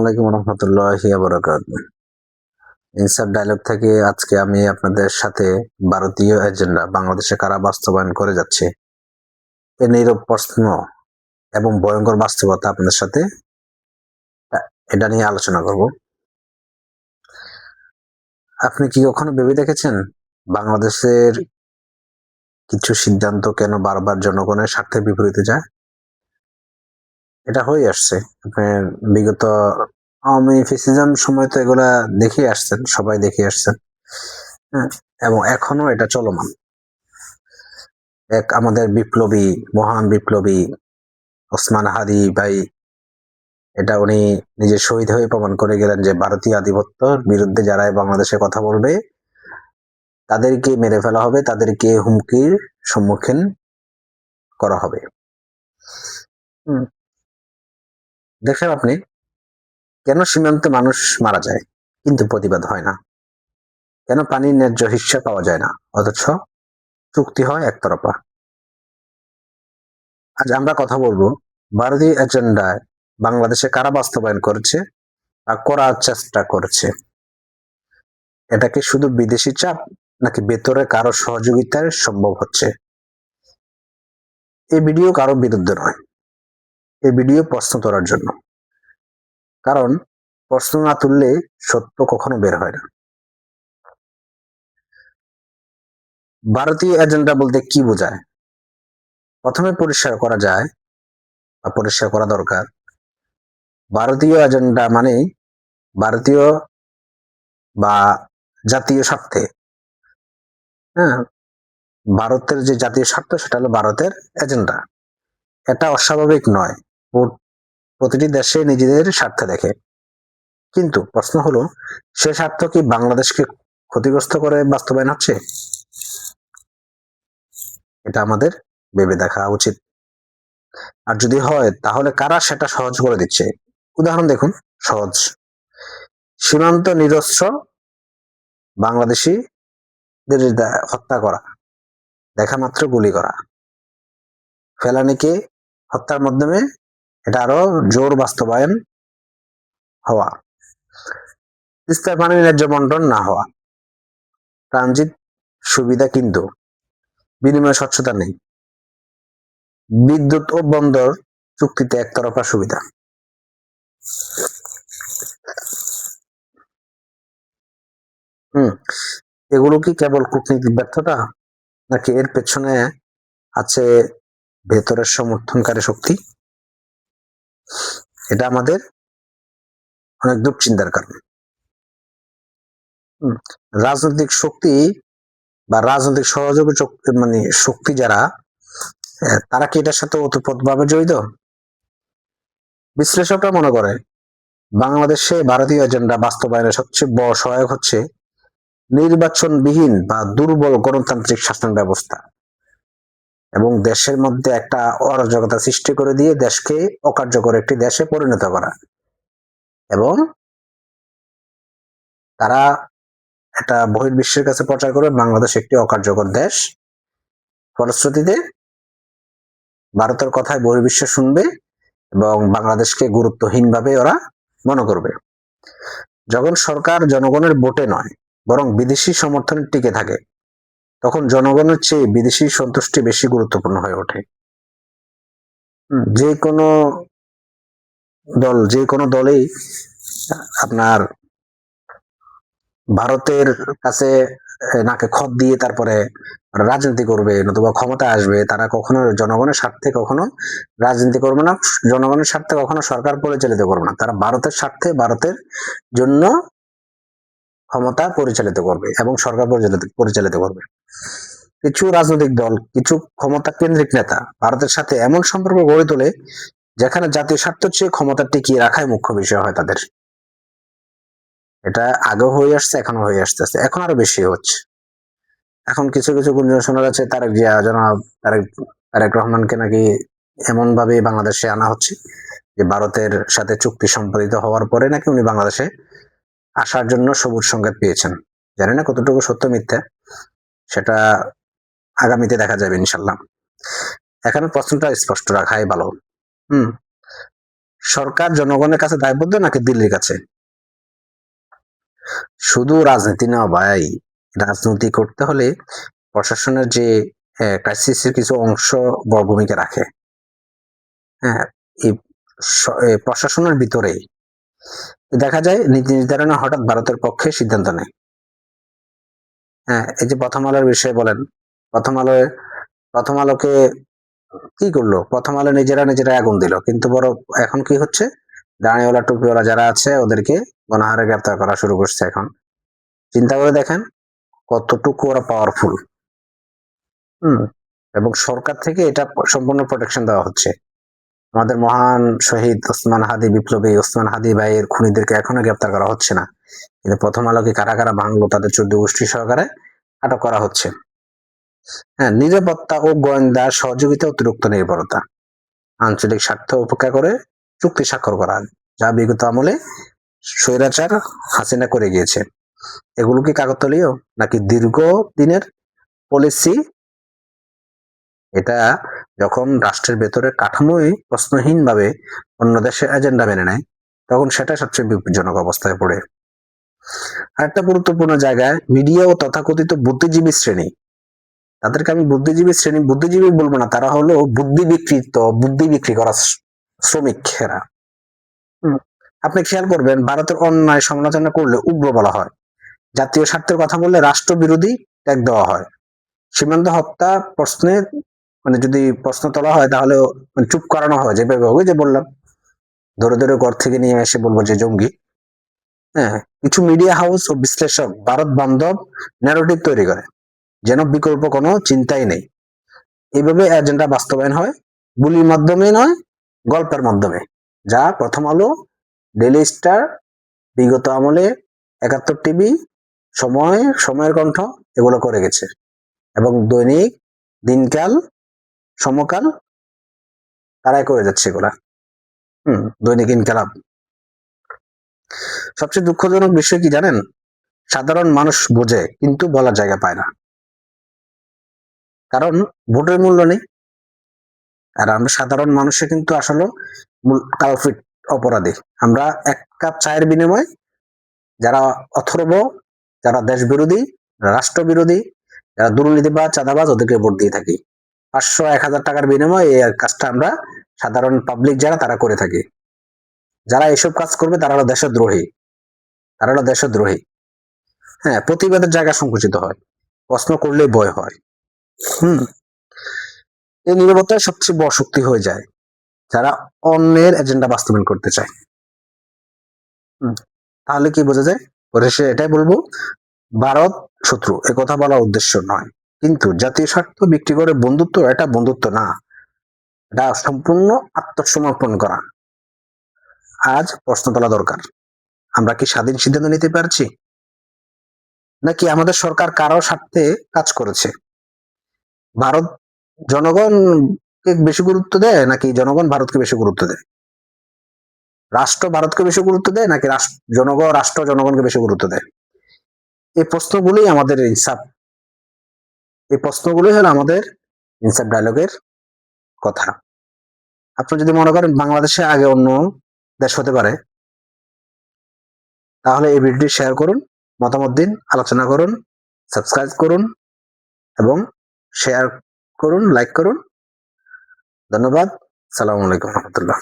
আলাইকুম ডায়লগ থেকে আজকে আমি আপনাদের সাথে ভারতীয় এজেন্ডা বাংলাদেশে কারা বাস্তবায়ন করে যাচ্ছে, এ নীরব প্রশ্ন এবং ভয়ঙ্কর বাস্তবতা আপনাদের সাথে, এটা নিয়ে আলোচনা করব। আপনি কি কখনো ভেবে দেখেছেন বাংলাদেশের কিছু সিদ্ধান্ত কেন বারবার জনগণের স্বার্থে বিপরীতে যায়? এটা হয়ে আসছে। আপনার বিগত আওয়ামী সময় তো এগুলা দেখে আসছেন, সবাই দেখে আসছেন। হ্যাঁ এবং এখনও এটা চলমান। এক আমাদের বিপ্লবী, মহান বিপ্লবী ওসমান হাদি ভাই, এটা উনি নিজে শহীদ হয়ে প্রমাণ করে গেলেন যে ভারতীয় আধিপত্যর বিরুদ্ধে যারা বাংলাদেশে কথা বলবে, তাদেরকে মেরে ফেলা হবে, তাদেরকে হুমকির সম্মুখীন করা হবে। দেখেন আপনি, কেন সীমান্তে মানুষ মারা যায়, কিন্তু প্রতিবাদ হয় না? কেন পানির ন্যায্য হিস্সা পাওয়া যায় না? অথচ চুক্তি হয় একতরফা। আজ আমরা কথা বলব ভারতীয় এজেন্ডায় বাংলাদেশে কারা বাস্তবায়ন করেছে বা করার চেষ্টা করেছে। এটা কি শুধু বিদেশি চাপ, নাকি ভেতরে কারও সহযোগিতায় সম্ভব হচ্ছে? এই ভিডিও কারও বিরুদ্ধে নয়। এই ভিডিও প্রশ্ন তোলার জন্য। কারণ প্রশ্ন না তুললে সত্য কখনো বের হয় না। ভারতীয় এজেন্ডা বলতে কি বোঝায়? প্রথমে পরিষ্কার করা যায় বা পরিষ্কার করা দরকার। ভারতীয় এজেন্ডা মানে ভারতীয় বা জাতীয় স্বার্থে। হ্যাঁ ভারতের যে জাতীয় স্বার্থ সেটা হলো ভারতের এজেন্ডা এটা অস্বাভাবিক নয়। প্রতিটি দেশে নিজেদের স্বার্থে দেখে। কিন্তু প্রশ্ন হলো, সে স্বার্থ কি বাংলাদেশকে ক্ষতিগ্রস্ত করে, বাস্তবায়ন হচ্ছে? এটা আমাদের ভেবে দেখা উচিত। আর যদি হয়, তাহলে কারা সেটা সহজ করে দিচ্ছে? উদাহরণ দেখুন, সহজ। সীমান্ত নিরস্ত্র বাংলাদেশিদের দা- হত্যা করা, দেখা মাত্র গুলি করা। ফেলানিকে হত্যার মাধ্যমে এটা আরও জোর বাস্তবায়ন হওয়া। তিস্তার পানির ন্যায্য বন্টন না হওয়া। ট্রানজিট সুবিধা কিন্তু, বিনিময় স্বচ্ছতা নেই। বিদ্যুৎ ও বন্দর চুক্তিতে একতরফা সুবিধা। হুম, এগুলো কি কেবল কূটনীতিক ব্যর্থতা, নাকি এর পেছনে আছে ভেতরের সমর্থনকারী শক্তি? এটা আমাদের অনেক দুশ্চিন্তার কারণ। রাজনৈতিক শক্তি বা রাজনৈতিক সহযোগী মানে শক্তি যারা তারা কি এটার সাথে ওতপ্রোতভাবে জড়িত? বিশ্লেষকরা মনে করে, বাংলাদেশে ভারতীয় এজেন্ডা বাস্তবায়নের সবচেয়ে বড় সহায়ক হচ্ছে নির্বাচনবিহীন বা দুর্বল গণতান্ত্রিক শাসন ব্যবস্থা। এবং দেশের মধ্যে একটা অরাজকতা সৃষ্টি করে দিয়ে দেশকে অকার্যকর একটি দেশে পরিণত করা। এবং তারা এটা বহির্বিশ্বের কাছে প্রচার করে বাংলাদেশ একটি অকার্যকর দেশ। ফলশ্রুতিতে ভারতের কথায় বহির্বিশ্ব শুনবে এবং বাংলাদেশকে গুরুত্বহীনভাবে ওরা মনে করবে। যখন সরকার জনগণের ভোটে নয়, বরং বিদেশি সমর্থনে টিকে থাকে তখন জনগণের চেয়ে বিদেশি সন্তুষ্টি বেশি গুরুত্বপূর্ণ হয়ে ওঠে। যে কোনো দল যে কোনো দলেই আপনার ভারতের কাছে নাকে খত দিয়ে তারপরে রাজনীতি করবে নতুবা ক্ষমতা আসবে তারা কখনো জনগণের স্বার্থে কখনো রাজনীতি করবে না জনগণের স্বার্থে কখনো সরকার পরিচালিত করবে না। তারা ভারতের স্বার্থে ভারতের জন্য ক্ষমতা পরিচালিত করবে এবং সরকার পরিচালিত পরিচালিত করবে। কিছু রাজনৈতিক দল, কিছু ক্ষমতা কেন্দ্রিক নেতা ভারতের সাথে এমন সম্পর্ক গড়ে তোলে যেখানে জাতীয় স্বার্থ চেয়ে ক্ষমতা টিকিয়ে রাখাই মুখ্য বিষয় হয় তাদের। এটা আগেও হয়ে আসছে এখনও হয়ে আসতেছে, এখন আরও বেশি হচ্ছে। এখন কিছু কিছু গুঞ্জন শোনা যাচ্ছে তারেক জিয়া, জনাব তারেক তারেক রহমানকে নাকি এমন ভাবে বাংলাদেশে আনা হচ্ছে যে ভারতের সাথে চুক্তি সম্পাদিত হওয়ার পরে নাকি উনি বাংলাদেশে আসার জন্য সবুজ সংকেত পেয়েছেন। জানি না কতটুকু সত্য মিথ্যা, সেটা আগামীতে দেখা যাবে ইনশাল্লাহ। এখানে প্রশ্নটা স্পষ্ট, রাখাই ভালো। হুম, সরকার জনগণের কাছে দায়বদ্ধ নাকি দিল্লির কাছে? শুধু রাজনীতি না ভাই, রাজনীতি করতে হলে প্রশাসনের যে ক্রাইসিসের কিছু অংশ বড় ভূমিকা রাখে। হ্যাঁ এই প্রশাসনের ভিতরে দেখা যায় নীতি নির্ধারণে হঠাৎ ভারতের পক্ষে সিদ্ধান্ত নেয়। হ্যাঁ এই যে প্রথম আলোর বিষয়ে বলেন, প্রথম আলোয়, প্রথম আলোকে কি করল? প্রথম আলো নিজেরা নিজেরা আগুন দিল। কিন্তু বড়, এখন কি হচ্ছে? দাঁড়িওয়ালা টুপিওয়ালা যারা আছে, ওদেরকে গণহারে গ্রেপ্তার করা শুরু করছে এখন। চিন্তা করে দেখেন কতটুকু ওরা পাওয়ারফুল হুম, এবং সরকার থেকে এটা সম্পূর্ণ প্রোটেকশন দেওয়া হচ্ছে। আমাদের মহান শহীদ ওসমান হাদি বিপ্লবী ওসমান হাদি ভাইয়ের খুনিদেরকে এখনও গ্রেপ্তার করা হচ্ছে না। কিন্তু প্রথম আলোকে কারা কারা ভাঙলো তাদের চোদ্দ গোষ্ঠী সহকারে আটক করা হচ্ছে। হ্যাঁ নিরাপত্তা ও গোয়েন্দা সহযোগিতা অতিরিক্ত নির্ভরতা। আঞ্চলিক স্বার্থ উপেক্ষা করে চুক্তি স্বাক্ষর করা, যা বিগত আমলে স্বৈরাচার হাসিনা করে গিয়েছে। এগুলো কি কাকতলীয় নাকি দীর্ঘ দিনের পলিসি এটা যখন রাষ্ট্রের ভেতরে কাঠামোই প্রশ্নহীনভাবে অন্য দেশের এজেন্ডা মেনে নেয় তখন সেটা সবচেয়ে বিপজ্জনক অবস্থায় পড়ে। আরেকটা গুরুত্বপূর্ণ জায়গায় মিডিয়া ও তথাকথিত বুদ্ধিজীবী শ্রেণি। তাদেরকে আমি বুদ্ধিজীবী শ্রেণি বুদ্ধিজীবী বলব না তারা হলো বুদ্ধি বিকৃত বুদ্ধি বিক্রি করা শ- শ্রমিকেরা। আপনি খেয়াল করবেন ভারতের অন্যায় সমালোচনা করলে উগ্র বলা হয়। জাতীয় স্বার্থের কথা বললে রাষ্ট্রবিরোধী ট্যাগ দেওয়া হয়। সীমান্ত হত্যা প্রশ্নে মানে যদি প্রশ্ন তোলা হয় তাহলে মানে চুপ করানো হয় যেভাবে ওই যে বললাম। ধরে ধরে ঘর থেকে নিয়ে এসে বলব যে, জঙ্গি। হ্যাঁ কিছু মিডিয়া হাউস ও বিশ্লেষক ভারত বান্ধব ন্যারেটিভ তৈরি করে, যেন বিকল্প কোনো চিন্তাই নেই। এইভাবে এজেন্ডা বাস্তবায়ন হয় গুলির মাধ্যমে নয়, গল্পের মাধ্যমে। যা প্রথম আলো ডেলি স্টার বিগত আমলে একাত্তর টিভি, সময়, সময়ের কণ্ঠ, এগুলো করে গেছে। এবং দৈনিক, দিনকাল সমকাল তারাই করে যাচ্ছে এগুলা। হম, দৈনিক ইনকালাব। সবচেয়ে দুঃখজনক বিষয় কি জানেন? সাধারণ মানুষ বোঝে, কিন্তু বলার জায়গা পায় না। কারণ ভোটের মূল্য নেই। আর আমরা সাধারণ মানুষে কিন্তু আসলে কালফিট অপরাধী। আমরা এক কাপ চায়ের বিনিময়ে যারা অথর্ব, যারা দেশ বিরোধী রাষ্ট্র বিরোধী যারা দুর্নীতিবাজ, চাঁদাবাজ, ওদেরকে ভোট দিয়ে থাকি। পাঁচশো, এক হাজার টাকার বিনিময়ে এই কাজটা আমরা সাধারণ পাবলিক যারা, তারা করে থাকি। যারা এসব কাজ করবে, তারা হলো দেশদ্রোহী। তারা হলো দেশদ্রোহী। হ্যাঁ প্রতিবাদের জায়গা সংকুচিত হয়। প্রশ্ন করলে ভয় হয়। হুম। এই নিরবতায় সবচেয়ে বড় শক্তি হয়ে যায় যারা অন্যের এজেন্ডা বাস্তবায়ন করতে চায়। তাহলে কি বোঝা যায়? এটাই বলব, ভারত শত্রু কথা বলার উদ্দেশ্য নয়। কিন্তু জাতীয় স্বার্থ বিক্রি করে বন্ধুত্ব এটা বন্ধুত্ব না। এটা সম্পূর্ণ আত্মসমর্পণ করা। আজ প্রশ্ন তোলা দরকার। আমরা কি স্বাধীন সিদ্ধান্ত নিতে পারছি? নাকি আমাদের সরকার কারও স্বার্থে কাজ করেছে? ভারত জনগণকে বেশি গুরুত্ব দেয় নাকি জনগণ ভারতকে বেশি গুরুত্ব দেয়? রাষ্ট্র ভারতকে বেশি গুরুত্ব দেয় নাকি রাষ্ট্র জনগণ রাষ্ট্র জনগণকে বেশি গুরুত্ব দেয়? এই প্রশ্নগুলোই আমাদের ইনসাফ এই প্রশ্নগুলোই হলো আমাদের ইনসাফ ডায়লগের কথা। আপনি যদি মনে করেন বাংলাদেশে আগে অন্য দেশ হতে পারে, তাহলে এই ভিডিওটি শেয়ার করুন, মতামত দিন, আলোচনা করুন সাবস্ক্রাইব করুন এবং শেয়ার করুন লাইক করুন। ধন্যবাদ। সালামু আলাইকুম রহমতুল্লাহ।